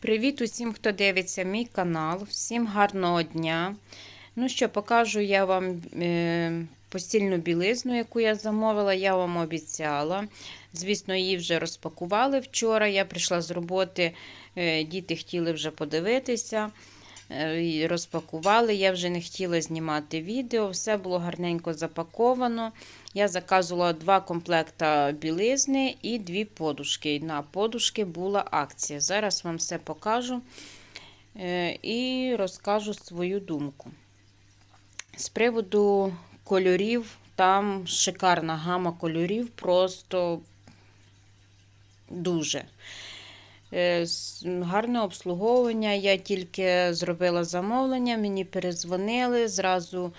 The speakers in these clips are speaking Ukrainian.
Привіт усім, хто дивиться мій канал. Всім гарного дня. Ну що, покажу я вам е, постільну білизну, яку я замовила, я вам обіцяла. Звісно, її вже розпакували вчора. Я прийшла з роботи, е, діти хотіли вже подивитися. е, Розпакували, я вже не хотіла знімати відео, все було гарненько запаковано. Я заказувала два комплекта білизни і дві подушки. На подушки була акція. Зараз вам все покажу е, і розкажу свою думку. З приводу кольорів, там шикарна гама кольорів, просто дуже. Е, Гарне обслуговування. Я тільки зробила замовлення, мені перезвонили, зразу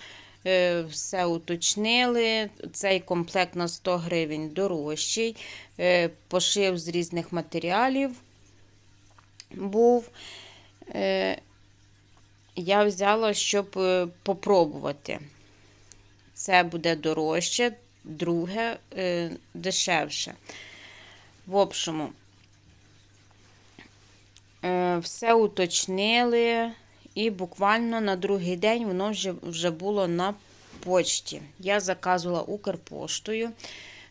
все уточнили. Цей комплект на 100 гривень дорожчий. Е, Пошив з різних матеріалів був. Е, Я взяла, щоб е, попробувати. Це буде дорожче, друге е, дешевше. В общому, е, все уточнили, і буквально на другий день воно вже, було на почті. Я заказувала Укрпоштою.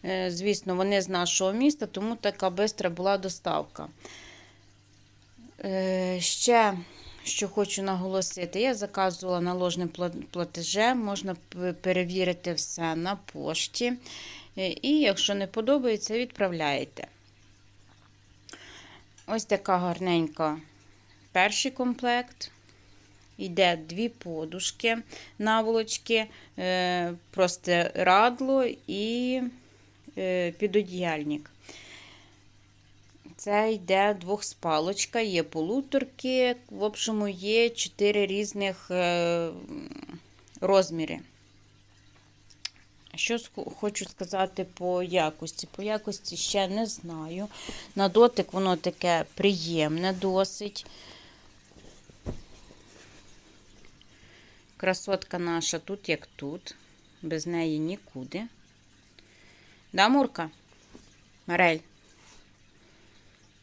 Е, Звісно, вони з нашого міста, тому така бистра була доставка. Е, Ще, що хочу наголосити, я заказувала наложним платежем, можна перевірити все на пошті. Е, І якщо не подобається, відправляєте. Ось така гарненька перший комплект. Йде дві подушки, наволочки, е, простирадло і е, підодіяльник. Це йде двохспалочка, є полуторки. В общому, є чотири різних е, розміри. Що хочу сказати по якості? По якості ще не знаю. На дотик воно таке приємне досить. Красотка наша тут як тут. Без неї нікуди. Да, Мурка? Марель?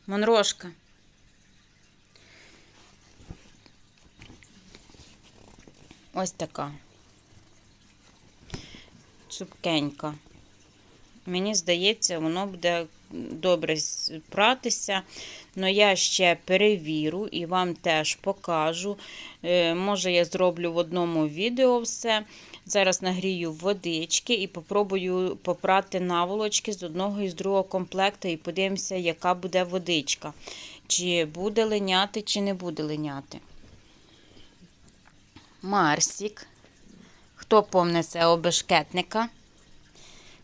Монрошка. Ось така. Цупкенька. Мені здається, воно буде добре пратися. але я ще перевірю і вам теж покажу. Е, Може, я зроблю в одному відео все. Зараз нагрію водички і попробую попрати наволочки з одного і з другого комплекту і подивимося, яка буде водичка. Чи буде линяти, чи не буде линяти. Марсік. Хто помне цього бешкетника?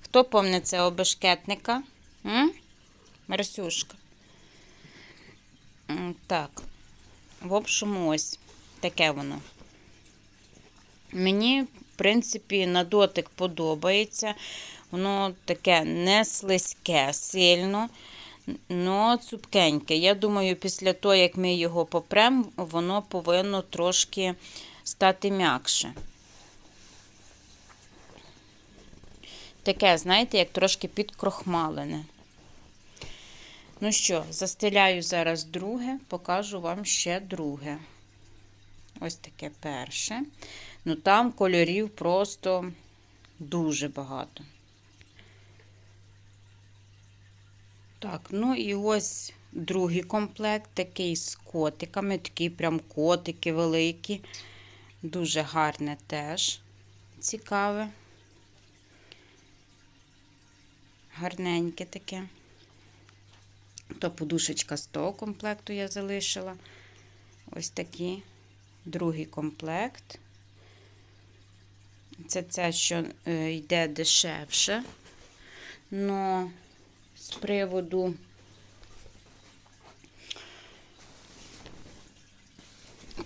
Хто помне цього бешкетника? Марсюшка. Так. В общем, ось таке воно. Мені, в принципі, на дотик подобається. Воно таке не слизьке сильно, але цупкеньке. Я думаю, після того, як ми його попрем, воно повинно трошки стати м'якше. Таке, знаєте, як трошки підкрохмалене. Ну що, застеляю зараз друге, покажу вам ще друге. Ось таке перше. Ну там кольорів просто дуже багато. Так, ну і ось другий комплект, такий з котиками, такі прям котики великі. Дуже гарне теж цікаве. Гарненьке таке. То подушечка з того комплекту я залишила. Ось такі. Другий комплект. Це це, що е, йде дешевше. Но з приводу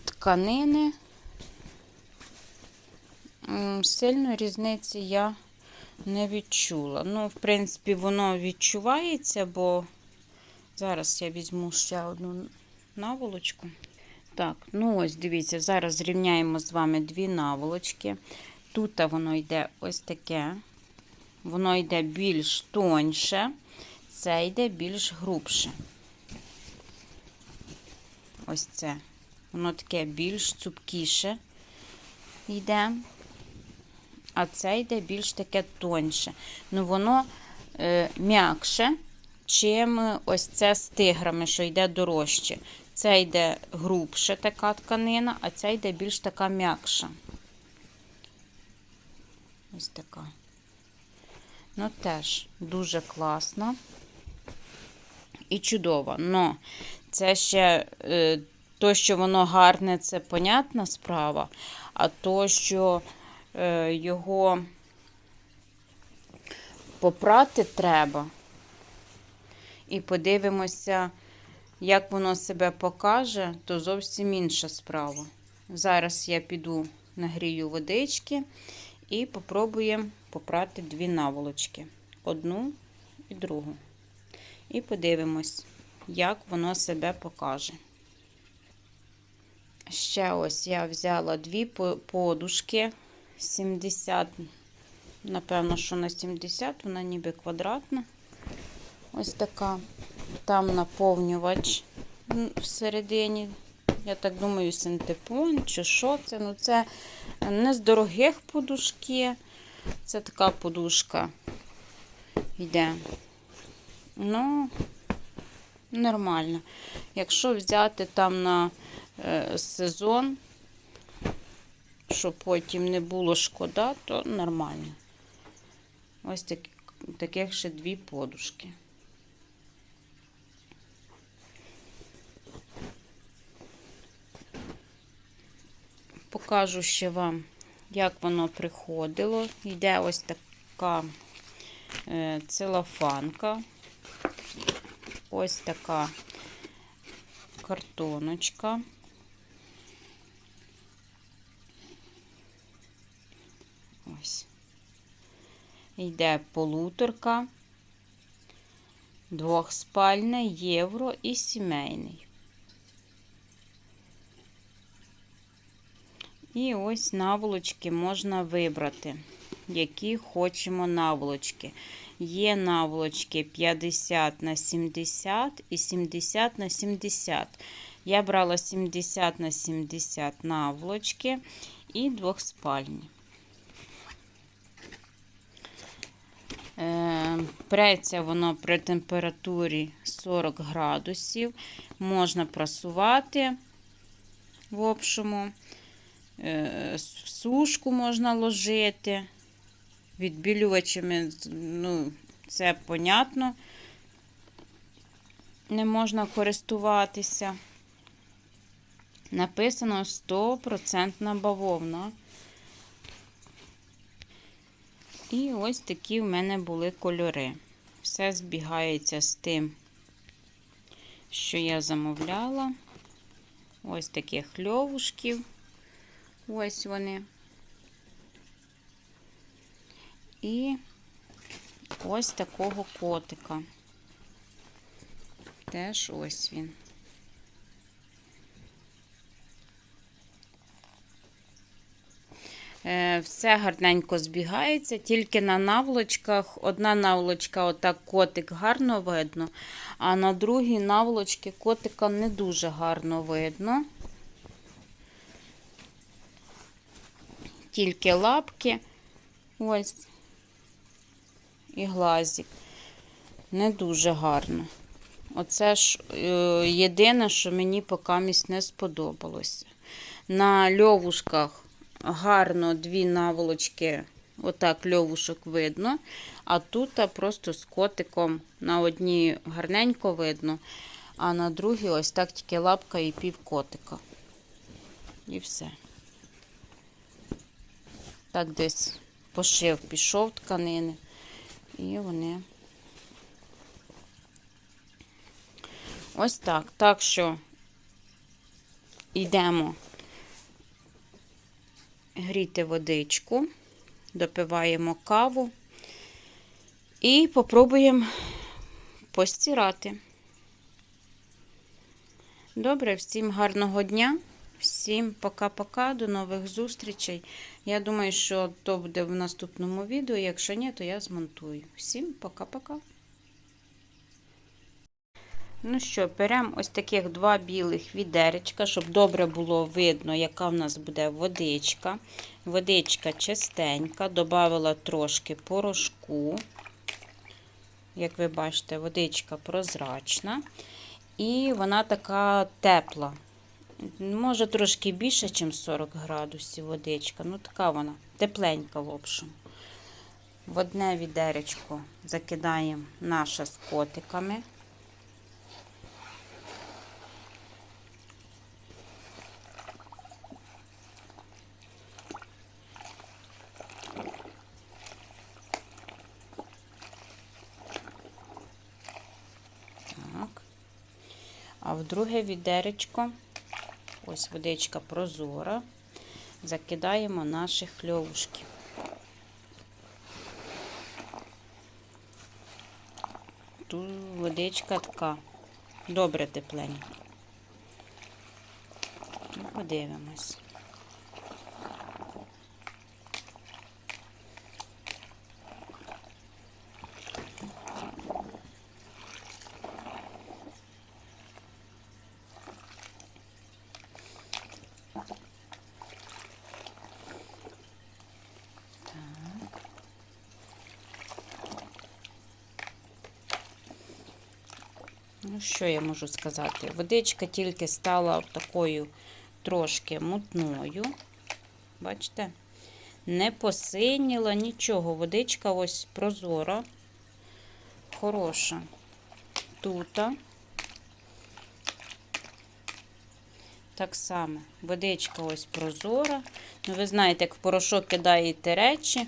тканини м, сильної різниці я не відчула. Ну, в принципі, воно відчувається, бо зараз я візьму ще одну наволочку. Так, ну ось дивіться, зараз зрівняємо з вами дві наволочки. Тут воно йде ось таке. Воно йде більш тоньше, це йде більш грубше. ось це. Воно таке більш цупкіше йде. А це йде більш таке тоньше. Ну, воно е, м'якше, чим ось це з тиграми, що йде дорожче. Це йде грубше така тканина, а це йде більш така м'якша. Ось така. Ну, теж дуже класно і чудово. Но це ще е, то, що воно гарне, це понятна справа. А то, що е, його попрати треба. І подивимося, як воно себе покаже, то зовсім інша справа. Зараз я піду нагрію водички і попробуємо попрати дві наволочки. Одну і другу. І подивимось, як воно себе покаже. Ще ось я взяла дві подушки 70, напевно, що на 70, вона ніби квадратна. Ось така. Там наповнювач всередині. Я так думаю, синтепон чи що це. Ну, це не з дорогих подушки. Це така подушка йде. Ну, нормально. Якщо взяти там на е, сезон, щоб потім не було шкода, то нормально. Ось так, таких ще дві подушки. Покажу ще вам, як воно приходило. Йде ось така е, целофанка. Ось така картоночка. Ось. Йде полуторка, двохспальне, євро і сімейний. І ось наволочки можна вибрати, які хочемо наволочки. Є наволочки 50 на 70 і 70 на 70. Я брала 70 на 70 наволочки і двохспальні. Е, Преться воно при температурі 40 градусів. Можна прасувати в общому. Е, сушку можна ложити. Відбілювачами, ну, це понятно. Не можна користуватися. Написано 100% бавовна. І ось такі в мене були кольори. Все збігається з тим, що я замовляла. Ось таких льовушків. Ось вони. І ось такого котика. Теж ось він. Е, Все гарненько збігається, тільки на наволочках одна наволочка, отак котик гарно видно, а на другій наволочці котика не дуже гарно видно. Тільки лапки, ось, і глазик. Не дуже гарно. Оце ж е, єдине, що мені покамість не сподобалося. На льовушках гарно дві наволочки, отак льовушок видно. А тут просто з котиком на одній гарненько видно, а на другій ось так тільки лапка і пів котика. І все. Так десь пошив пішов тканини. І вони. Ось так. Так що йдемо гріти водичку, допиваємо каву і попробуємо постирати. Добре, всім гарного дня, всім пока-пока, до нових зустрічей. Я думаю, що то буде в наступному відео. Якщо ні, то я змонтую. Всім пока-пока. Ну що, беремо ось таких два білих відеречка, щоб добре було видно, яка в нас буде водичка. Водичка чистенька, додала трошки порошку. Як ви бачите, водичка прозрачна. І вона така тепла. Може трошки більше, ніж 40 градусів водичка. Ну, така вона тепленька, в общем. В одне відеречко закидаємо наше з котиками. Так. А в друге відеречко, ось водичка прозора, закидаємо наші хльовушки. Тут водичка така, добре тепленька. Ну, Подивимось. Ну, що я можу сказати? Водичка тільки стала такою трошки мутною. Бачите? Не посиніла нічого. Водичка ось прозора, хороша. Тута. Так само, водичка ось прозора. Ну, ви знаєте, як в порошок кидаєте речі,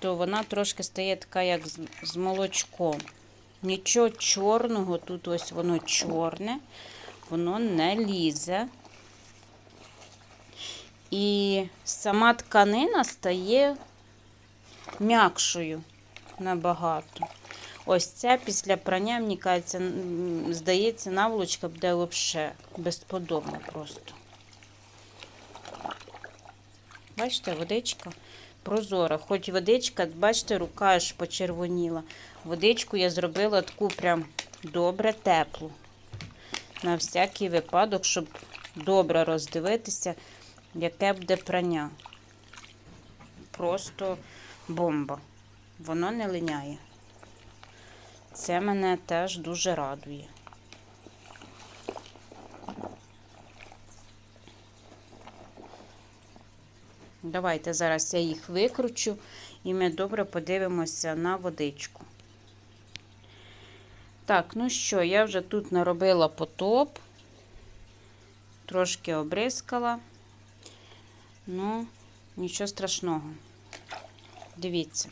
то вона трошки стає така, як з, молочком. Нічого чорного, тут ось воно чорне, воно не лізе. І сама тканина стає м'якшою набагато. Ось ця після прання, мені кажеться, здається, наволочка буде взагалі безподобна просто. Бачите, водичка прозора. Хоч водичка, бачите, рука аж почервоніла. Водичку я зробила таку прям добре теплу. На всякий випадок, щоб добре роздивитися, яке буде прання. Просто бомба. Воно не линяє. Це мене теж дуже радує. Давайте зараз я їх викручу і ми добре подивимося на водичку. Так, ну що, я вже тут наробила потоп, трошки обрискала. Ну, нічого страшного. Дивіться,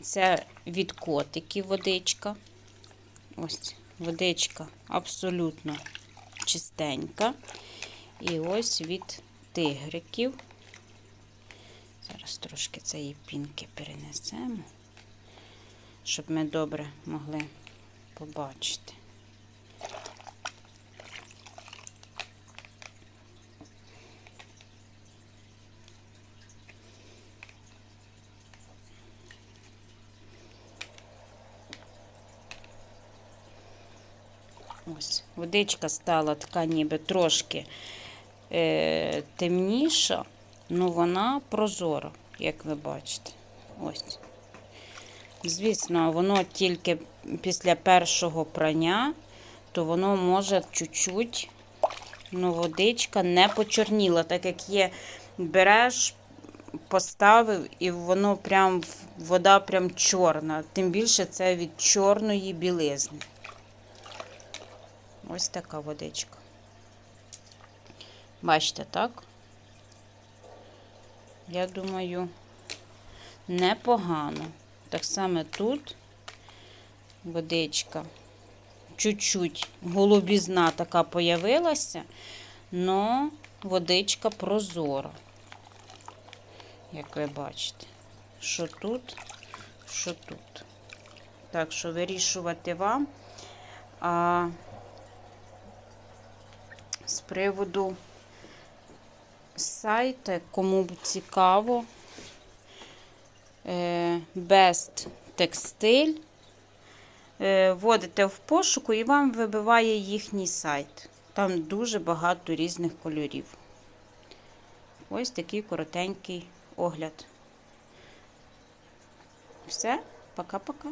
це від котиків водичка. Ось водичка абсолютно чистенька. І ось від тигриків. Зараз трошки цієї пінки перенесемо, щоб ми добре могли побачити. Ось, водичка стала така ніби трошки е, темніша, Ну, вона прозора, як ви бачите. Ось. Звісно, воно тільки після першого прання, то воно може чуть-чуть, ну, водичка не почорніла, так як є, береш, поставив, і воно прям, вода прям чорна. Тим більше це від чорної білизни. Ось така водичка. Бачите, так? Я думаю, непогано. Так само тут водичка. Чуть-чуть голубізна така появилася, але водичка прозора, як ви бачите, що тут, що тут. Так що вирішувати вам. А з приводу сайт, кому б цікаво. Е, Best е, вводите в пошуку і вам вибиває їхній сайт. Там дуже багато різних кольорів. Ось такий коротенький огляд. Все, пока-пока.